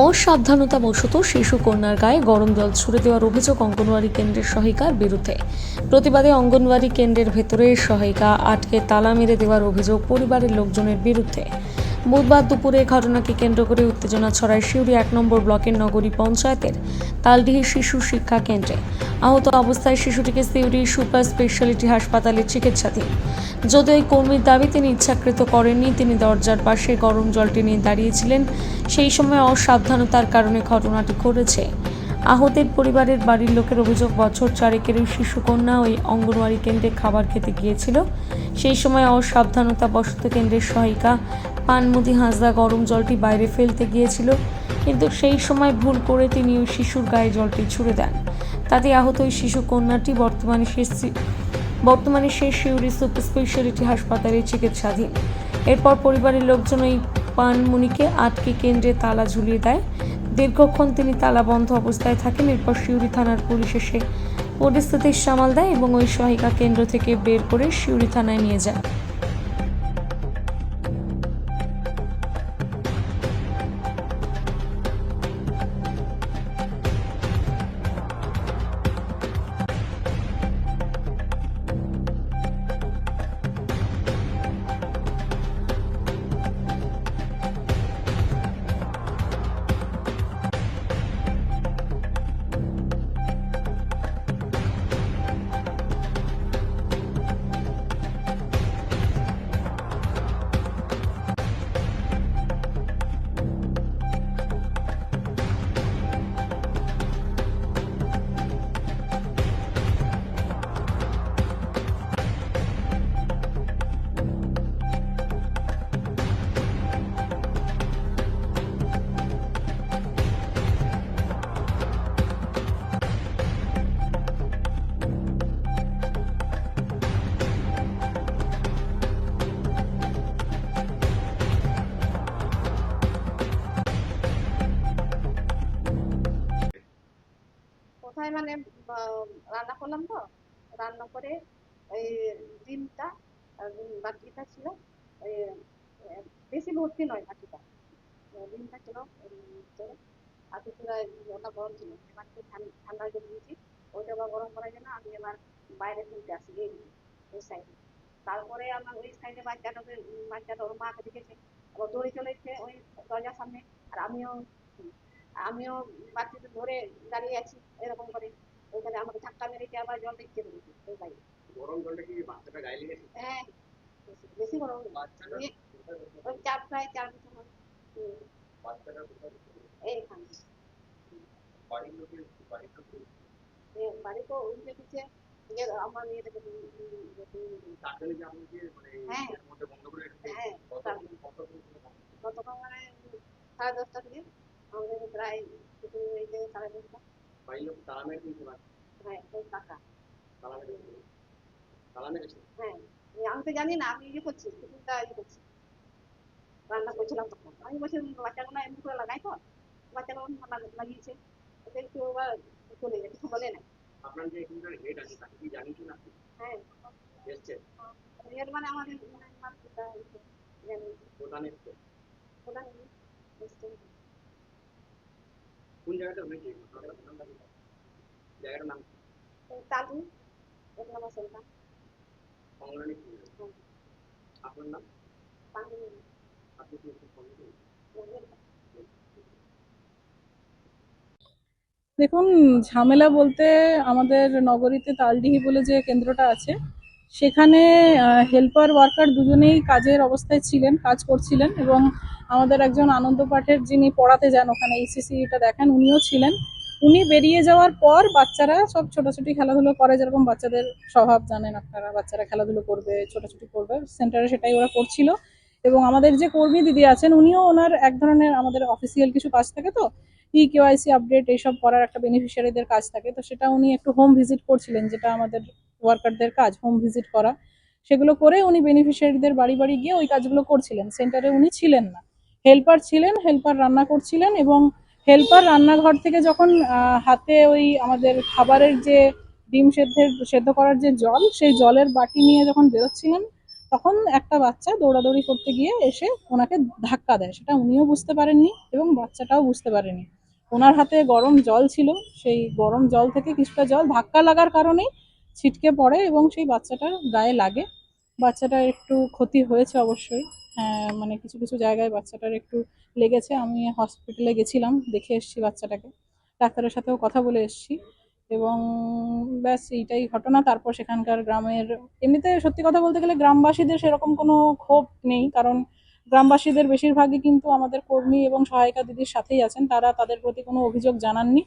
অসাবধানতাবশত শিশু কন্যার গায়ে গরম জল ছুড়ে দেওয়ার অভিযোগ অঙ্গনওয়াড়ি কেন্দ্রের সহায়িকার বিরুদ্ধে। প্রতিবাদে অঙ্গনওয়াড়ি কেন্দ্রের ভেতরে সহায়িকা আটকে তালা মেরে দেওয়ার অভিযোগ পরিবারের লোকজনের বিরুদ্ধে। বুধবার দুপুরে ঘটনাকে কেন্দ্র করে উত্তেজনা ছড়ায় সিউড়ি এক নম্বর ব্লকের নগরী পঞ্চায়েতের তালডিহি শিশু শিক্ষা কেন্দ্রে। আহত অবস্থায় শিশুটিকে সিউড়ি সুপার স্পেশালিটি হাসপাতালে চিকিৎসাধীন। যদিও এই কর্মীর দাবি তিনি ইচ্ছাকৃত করেননি, তিনি দরজার পাশে গরম জলটি নিয়ে দাঁড়িয়েছিলেন। সেই সময় অসাবধানতার কারণে ঘটনাটি ঘটেছে। আহতের পরিবারের বাড়ির লোকের অভিযোগ, বছর চারেকের ওই শিশুকন্যা ওই অঙ্গনওয়াড়ি কেন্দ্রে খাবার খেতে গিয়েছিল। সেই সময় অসাবধানতা বশত কেন্দ্রের সহায়িকা পানমুদি হাঁসদা গরম জলটি বাইরে ফেলতে গিয়েছিল, কিন্তু সেই সময় ভুল করে তিনি ওই শিশুর গায়ে জলটি ছুড়ে দেন। তাতে আহত ওই শিশু কন্যাটি বর্তমানে শেষ বর্তমানে সে শিউরি সুপার স্পেশালিটি হাসপাতালে চিকিৎসাধীন। এরপর পরিবারের লোকজন ওই পানমুনিকে আটকে কেন্দ্রে তালা ঝুলিয়ে দেয়। দীর্ঘক্ষণ তিনি তালা বন্ধ অবস্থায় থাকেন, এরপর শিউরি থানার পুলিশ এসে পরিস্থিতির সামাল দেয় এবং ওই সহায়িকা কেন্দ্র থেকে বের করে শিউরি থানায় নিয়ে যায়। রান্না করলাম তো, রান্না করে ওই ডিমটা বাটিটা ছিল বেশি ভর্তি নয় বাটিটা। ডিমটা ছিল আর কিছুটা ওটা গরম ছিল একটু ঠান্ডা জল দিয়েছি ওইটা আবার গরম করার জন্য আমি এবার বাইরে তুলতে আসি, এই ওই সাইডে তারপরে আমার ওই সাইডে বাচ্চাটাকে বাচ্চাটা ওর মাকে দেখেছে, আবার দৌড়ে চলেছে ওই দরজার সামনে, আর আমিও আমিও বাচ্চাকে ধরে দাঁড়িয়ে আছি, এরকম করে। ওইখানে আমাকে ধাক্কা মেরেছে আবার জল দিচ্ছে দিয়েছে ওই বাইরে গরম জলটা কি বাচ্চাটা গায়ে লেগেছে? হ্যাঁ বেশি- গরম বাচ্চাটা? ওই চার প্রায় চার বছর বাচ্চাটা কোথায় এইখানে। বাড়ির লোকের বাড়ির লোকের আমার মেয়েটাকে মানে হ্যাঁ। হ্যাঁ? গতকাল মানে সাড়ে দশটা থেকে আমাদের প্রায় সাড়ে দশটা। হ্যাঁ হ্যাঁ আমি তো জানি না আমি ইয়ে করছি টিফিনটা ইয়ে করছি। রান্না করছিলাম তখন। আমি বলছি বাচ্চাগুলো এমনি করে লাগাই তো। বাচ্চাগুলো লাগিয়েছে। ওদের একটু আবার চলে যায় কিছু বলে না। আপনার যে এখানকার হেড আছে তাকে কি জানিয়েছেন আপনি? হ্যাঁ। এসছে। মানে আমাদের মানে প্রধান এসছে? প্রধান এসছে। কোন জায়গাটা হয়েছে জায়গাটার নাম? তালু আপনার আপনি কি করুন দেখুন? ঝামেলা বলতে আমাদের নগরীতে তালডিহি বলে যে কেন্দ্রটা আছে সেখানে হেল্পার ওয়ার্কার দুজনেই কাজের অবস্থায় ছিলেন কাজ করছিলেন এবং আমাদের একজন আনন্দ পাঠের যিনি পড়াতে যান ওখানে ইসিসিটা দেখেন, উনিও ছিলেন। উনি বেরিয়ে যাওয়ার পর বাচ্চারা সব ছোটাছুটি খেলাধুলো করে, যেরকম বাচ্চাদের স্বভাব জানেন আপনারা, বাচ্চারা খেলাধুলো করবে, ছোটাছুটি করবে, সেন্টারে সেটাই ওরা করছিল। এবং আমাদের যে কর্মী দিদি আছেন, উনিও ওনার এক ধরনের আমাদের অফিসিয়াল কিছু কাজ থাকে তো ই কেওয়াইসি আপডেট এইসব করার একটা বেনিফিশিয়ারিদের কাজ থাকে। তো সেটা উনি একটু হোম ভিজিট করছিলেন, যেটা আমাদের ওয়ার্কারদের কাজ হোম ভিজিট করা। সেগুলো করে উনি বেনিফিশিয়ারিদের বাড়ি বাড়ি গিয়ে ওই কাজগুলো করছিলেন। সেন্টারে উনি ছিলেন না। হেল্পার ছিলেন, হেল্পার রান্না করছিলেন এবং হেল্পার রান্নাঘর থেকে যখন হাতে ওই আমাদের খাবারের যে ডিম সেদ্ধের, সেদ্ধ করার যে জল, সেই জলের বাটি নিয়ে যখন বেরোচ্ছিলেন, তখন একটা বাচ্চা দৌড়াদৌড়ি করতে গিয়ে এসে ওনাকে ধাক্কা দেয়। সেটা উনিও বুঝতে পারেননি এবং বাচ্চাটাও বুঝতে পারেনি। ওনার হাতে গরম জল ছিল, সেই গরম জল থেকে কিছুটা জল ধাক্কা লাগার কারণেই ছিটকে পড়ে এবং সেই বাচ্চাটার গায়ে লাগে। বাচ্চাটার একটু ক্ষতি হয়েছে অবশ্যই। মানে কিছু কিছু জায়গায় বাচ্চাটার একটু লেগেছে। আমি হসপিটালে গেছিলাম, দেখে এসেছি বাচ্চাটাকে। ডাক্তারের সাথেও কথা বলে এসেছি এবং ব্যাস এইটাই ঘটনা। তারপর সেখানকার গ্রামের, এমনিতে সত্যি কথা বলতে গেলে গ্রামবাসীদের সেরকম কোনো ক্ষোভ নেই। কারণ গ্রামবাসীদের বেশিরভাগই কিন্তু আমাদের কর্মী এবং সহায়িকা দিদির সাথেই আছেন। তারা তাদের প্রতি কোনো অভিযোগ জানাননি।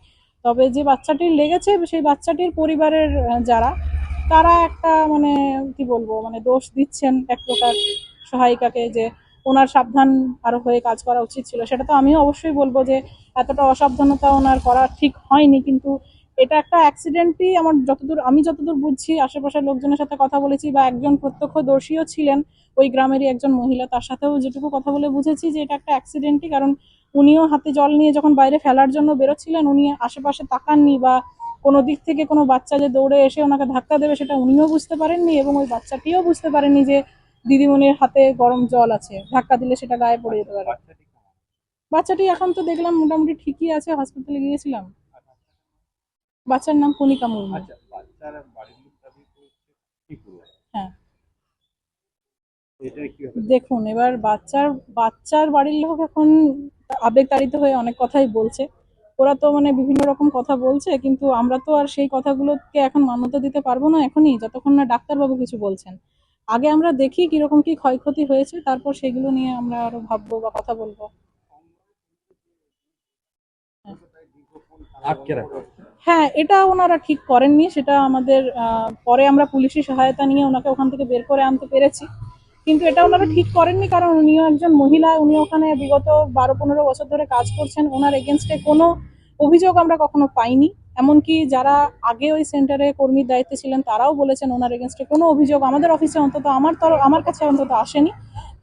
তবে যে বাচ্চাটির লেগেছে, সেই বাচ্চাটির পরিবারের যারা, তারা একটা মানে কি বলব মানে দোষ দিচ্ছেন এক প্রকার। সহায়িকাকে যে ওনার সাবধান আরও হয়ে কাজ করা উচিত ছিল, সেটা তো আমিও অবশ্যই বলব যে এতটা অসাবধানতা ওনার করা ঠিক হয়নি। কিন্তু এটা একটা অ্যাক্সিডেন্টই আমার যতদূর, আমি যতদূর বুঝছি, আশেপাশের লোকজনের সাথে কথা বলেছি বা একজন প্রত্যক্ষদর্শীও ছিলেন, ওই গ্রামেরই একজন মহিলা, তার সাথেও যেটুকু কথা বলে বুঝেছি যে এটা একটা অ্যাক্সিডেন্টই কারণ উনিও হাতে জল নিয়ে যখন বাইরে ফেলার জন্য বেরোচ্ছিলেন, উনি আশেপাশে তাকাননি বা কোনো দিক থেকে কোনো বাচ্চা যে দৌড়ে এসে ওনাকে ধাক্কা দেবে, সেটা উনিও বুঝতে পারেননি এবং ওই বাচ্চাটিও বুঝতে পারেননি যে দিদিমণির হাতে গরম জল আছে ধাক্কা দিলে সেটা গায়ে পড়ে যেতে পারে। বাচ্চাটি এখন তো দেখলাম মোটামুটি ঠিকই আছে হসপিটালে গিয়েছিলাম। বাচ্চার নাম কণিকা মুর্মু। আচ্ছা হ্যাঁ। দেখুন এবার বাচ্চার বাচ্চার বাড়ির লোক এখন আবেগতাড়িত হয়ে অনেক কথাই বলছে। ওরা তো মানে বিভিন্ন রকম কথা বলছে কিন্তু আমরা তো আর সেই কথাগুলোকে এখন মান্যতা দিতে পারব না এখনই যতক্ষণ না ডাক্তারবাবু কিছু বলছেন। আগে আমরা দেখি কীরকম কি ক্ষয়ক্ষতি হয়েছে তারপর সেগুলো নিয়ে আমরা আরও ভাববো বা কথা বলব। হ্যাঁ এটা ওনারা ঠিক করেননি সেটা আমাদের আহ, পরে আমরা পুলিশি সহায়তা নিয়ে ওনাকে ওখান থেকে বের করে আনতে পেরেছি। কিন্তু এটা ওনারা ঠিক করেননি কারণ উনিও একজন মহিলা উনি ওখানে বিগত বারো পনেরো বছর ধরে কাজ করছেন। ওনার এগেনস্টে কোনো অভিযোগ আমরা কখনো পাইনি। এমনকি যারা আগে ওই সেন্টারে কর্মীর দায়িত্বে ছিলেন, তারাও বলেছেন ওনার এগেনস্টে কোনো অভিযোগ আমাদের অফিসে অন্তত আমার তর আমার কাছে অন্তত আসেনি।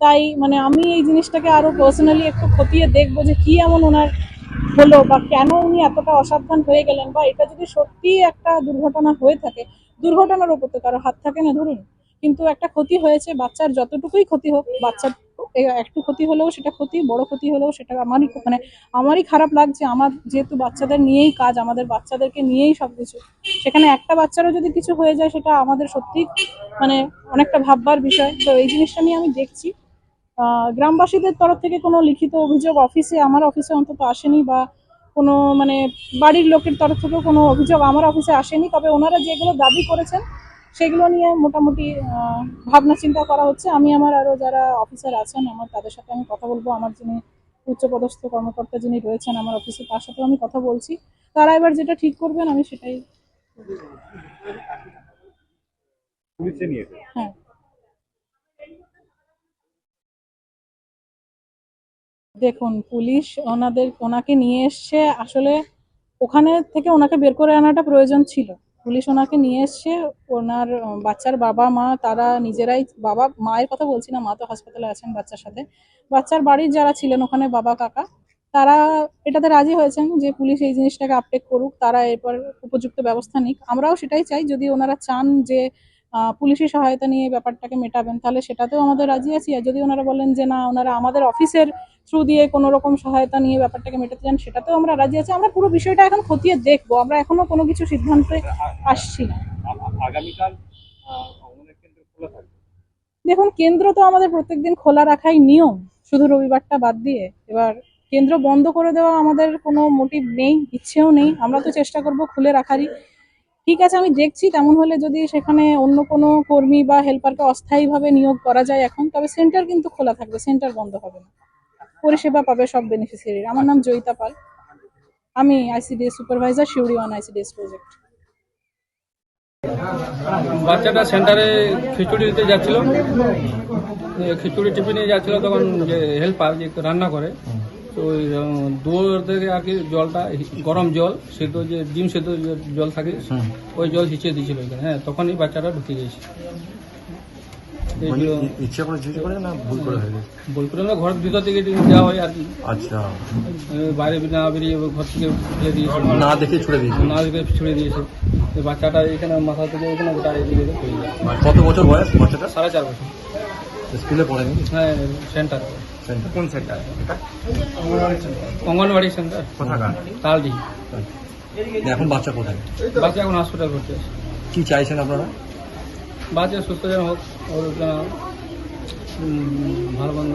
তাই মানে আমি এই জিনিসটাকে আরও পার্সোনালি একটু খতিয়ে দেখব যে কি এমন ওনার হলো বা কেন উনি এতটা অসাবধান হয়ে গেলেন বা এটা যদি সত্যিই একটা দুর্ঘটনা হয়ে থাকে, দুর্ঘটনার ওপর তো কারও হাত থাকে না ধরুন। কিন্তু একটা ক্ষতি হয়েছে, বাচ্চার যতটুকুই ক্ষতি হোক, বাচ্চার একটু ক্ষতি হলেও সেটা ক্ষতি, বড় ক্ষতি হলেও সেটা আমারই মানে আমারই খারাপ লাগছে। আমার যেহেতু বাচ্চাদের নিয়েই কাজ, আমাদের বাচ্চাদেরকে নিয়েই সবকিছু। সেখানে একটা বাচ্চারও যদি কিছু হয়ে যায়, সেটা আমাদের সত্যি মানে অনেকটা ভাববার বিষয়। তো এই জিনিসটা নিয়ে আমি দেখছি। গ্রামবাসীদের তরফ থেকে কোনো লিখিত অভিযোগ অফিসে, আমার অফিসে অন্তত আসেনি বা কোনো মানে বাড়ির লোকের তরফ থেকেও কোনো অভিযোগ আমার অফিসে আসেনি। তবে ওনারা যেগুলো দাবি করেছেন সেগুলো নিয়ে মোটামুটি ভাবনা চিন্তা করা হচ্ছে। আমি আমার আরও যারা অফিসার আছেন আমার তাদের সাথে আমি কথা বলব। আমার যিনি উচ্চপদস্থ কর্মকর্তা যিনি রয়েছেন আমার অফিসে তার সাথেও আমি কথা বলছি। তারা এবার যেটা ঠিক করবেন আমি সেটাই হ্যাঁ। দেখুন পুলিশ ওনাদের ওনাকে নিয়ে এসছে। আসলে ওখানে থেকে ওনাকে বের করে আনাটা প্রয়োজন ছিল। পুলিশ ওনাকে নিয়ে এসছে। ওনার বাচ্চার বাবা, মা, তারা নিজেরাই, বাবা মায়ের কথা বলছি না, মা তো হাসপাতালে আছেন বাচ্চার সাথে। বাচ্চার বাড়ির যারা ছিলেন ওখানে বাবা, কাকা, তারা এটাতে রাজি হয়েছেন যে পুলিশ এই জিনিসটাকে আপটেক করুক, তারা এরপর উপযুক্ত ব্যবস্থা নিক। আমরাও সেটাই চাই, যদি ওনারা চান যে পুলিশি সহায়তা নিয়ে ব্যাপারটাকে মেটাবেন তাহলে সেটাতেও আমাদের রাজি আছি। আর যদি ওনারা বলেন যে না ওনারা আমাদের অফিসের থ্রু দিয়ে কোনো রকম সহায়তা নিয়ে ব্যাপারটাকে মেটাতে চান সেটাতেও আমরা রাজি আছি। আমরা পুরো বিষয়টা এখন খতিয়ে দেখব আমরা এখনও কোনো কিছু সিদ্ধান্তে আসছি না। আগামীকাল দেখুন কেন্দ্র তো আমাদের প্রত্যেকদিন খোলা রাখাই নিয়ম শুধু রবিবারটা বাদ দিয়ে। এবার কেন্দ্র বন্ধ করে দেওয়া আমাদের কোনো মোটিভ নেই ইচ্ছেও নেই আমরা তো চেষ্টা করব খুলে রাখারই। ঠিক আছে আমি দেখছি তেমন হলে যদি সেখানে অন্য কোনো কর্মী বা হেল্পারকে অস্থায়ীভাবে নিয়োগ করা যায় এখন তবে সেন্টার কিন্তু খোলা থাকবে সেন্টার বন্ধ হবে না। পরিষেবা পাবে সব বেনিফিসিয়ারি আমার নাম জয়িতা পাল। আমি ICDS supervisor Suri one ICDS project বাচ্চাটা সেন্টারে খিচুড়ি দিতে যাচ্ছিল। খিচুড়ি টিফিন যাচ্ছিল তখন যে হেল্পার যে রান্না করে। তো ওই দূর থেকে আর কি জলটা গরম জল সেদ্ধ যে ডিম সেদ্ধ জল থাকে ওই জল হিচিয়ে দিয়েছিল ওইখানে। হ্যাঁ তখনই বাচ্চাটা ঢুকে মানে যে- ই- ইচ্ছা করে চুরি করে না ভুল করে হয়ে গেছে? করে ভিতর থেকে দেওয়া হয় আর কি। আচ্ছা। বাইরে না বেরিয়ে ঘর থেকে ফেলে না দেখে ছুড়ে দিয়েছে? না দেখে ছুড়ে দিয়েছে। বাচ্চাটা এখানে মাথা থেকে এখানে কত বছর বয়স বাচ্চাটা সাড়ে চার বছর। স্কুলে পড়েন? হ্যাঁ সেন্টার। কোন সেন্টার? অঙ্গনবাড়ি সেন্টার। কোথাকার? তালডি এখন বাচ্চা কোথায়? বাচ্চা এখন হসপিটাল ভর্তি আছে। কি চাইছেন আপনারা? বাচ্চা সুস্থ যেন হোক ওর যেন ভালো মন্দ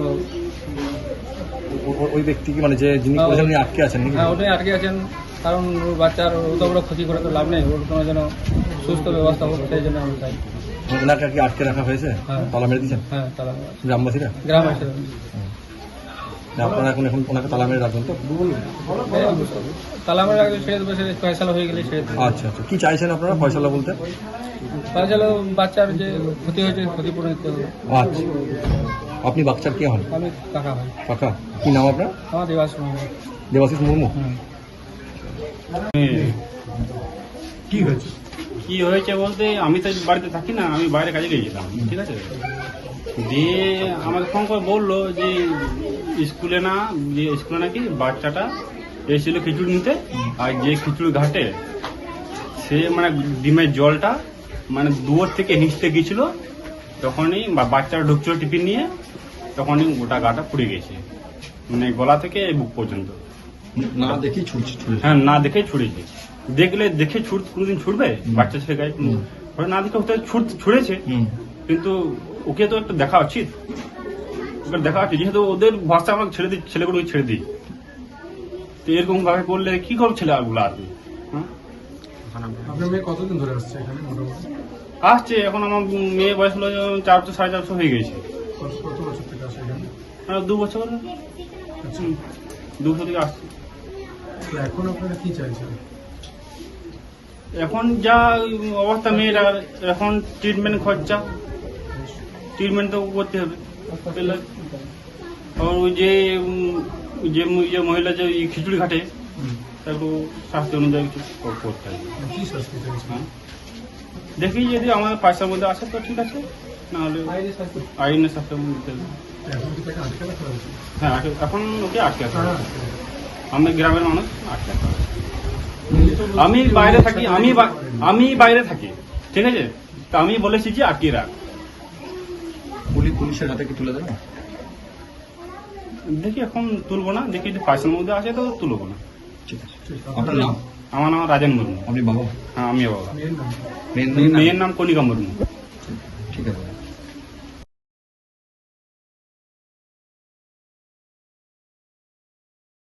ওই ব্যক্তি কি মানে যে যিনি হ্যাঁ, করেছেন আটকে আছেন হ্যাঁ ওটাই আটকে আছেন কারণ ওর বাচ্চার অত বড় ক্ষতি করে তো লাভ নেই ওর কোনো যেন সুস্থ ব্যবস্থা হোক সেই জন্য আমি চাই। ওনাকে কি আটকে রাখা হয়েছে? হ্যাঁ। তালা মেরে দিয়েছেন? হ্যাঁ গ্রামবাসীরা? গ্রাম আছে আপনারা এখন এখন ওনাকে তালা মেরে রাখবেন তো? তালা ছেড়ে দেবো ফয়সালা হয়ে গেলে ছেড়ে আচ্ছা আচ্ছা। কি চাইছেন আপনারা ফয়সালা বলতে? ফয়সালা বাচ্চার যে ক্ষতি হয়েছে ক্ষতিপূরণ দিতে হবে। আচ্ছা। আপনি বাচ্চার কে হন? আমি হয় কাকা। কি নাম আপনার? আমার দেবাশিস মুর্মু? হুম। কি হয়েছে? কি হয়েছে বলতে আমি তো বাড়িতে থাকি না আমি বাইরে কাজে গিয়েছিলাম ঠিক আছে? দিয়ে আমাকে ফোন করে বলল যে স্কুলে না যে স্কুলে নাকি বাচ্চাটা এসেছিল খিচুড়ি নিতে আর যে খিচুড়ি ঘাটে সে মানে ডিমের জলটা মানে দুয়ার থেকে হিঁচতে গিয়েছিল তখনই বা- বাচ্চারা ঢুকছিল টিফিন নিয়ে তখনই গোটা গাটা পুড়ে গেছে মানে গলা থেকে বুক পর্যন্ত। না দেখি ছুটছি হ্যাঁ না দেখে ছুড়েছে। দেখলে দেখে ছুট কোনোদিন ছুটবে? বাচ্চা ছেলে গায়ে ওরা না দেখে হয়তো ছুট- ছুড়েছে। কিন্তু ওকে তো একটা দেখা উচিত। এবার দেখা উচিত। যেহেতু ওদের ভাষা আমরা ছেড়ে দিই ছেলেগুলোকে ছেড়ে দিই। তো এরকম ভাবে করলে কি করবে ছেলে আগুলো আর হ্যাঁ? কতদিন ধরে আসছে এখানে আসছে এখন আমার মেয়ে বয়স হলো চার বছর সাড়ে চারশো হয়ে গেছে কত কত বছর থেকে আসে এখানে? আর দু বছর আচ্ছা। দু বছর থেকে আসছে। এখন আপনারা কি চাইছেন? এখন যা অবস্থা মেয়েরা এখন ট্রিটমেন্ট খরচা। ট্রিটমেন্ট তো করতে হবে। আর ওই যে যে মহিলা যে এই খিচুড়ি ঘাটে তারপর স্বাস্থ্য অনুযায়ী কিছু। করতে হবে। হ্যাঁ। দেখি যদি আমাদের পয়সার মধ্যে আসে তো ঠিক আছে নাহলে আইনের শাস্তি দিতে হবে। হ্যাঁ আটকে- এখন ওকে আটকে আছে কারা আমি গ্রামের মানুষ আটকে আছে। আমি বাইরে থাকি আমি আমি বাইরে থাকি ঠিক আছে? তা আমি বলেছি যে আটকে রাখ। পুলিশ পুলিশের হাতে কি তুলে দেবেন দেখি এখন তুলবো না দেখি যদি পয়সার মধ্যে আসে তো তুলবো না। ঠিক আছে। আপনার নাম? আমার নাম রাজেন মুর্মু আপনি বাবা? হ্যাঁ আমি বাবা? মেয়ের নাম? কনিকা মুর্মু ঠিক আছে।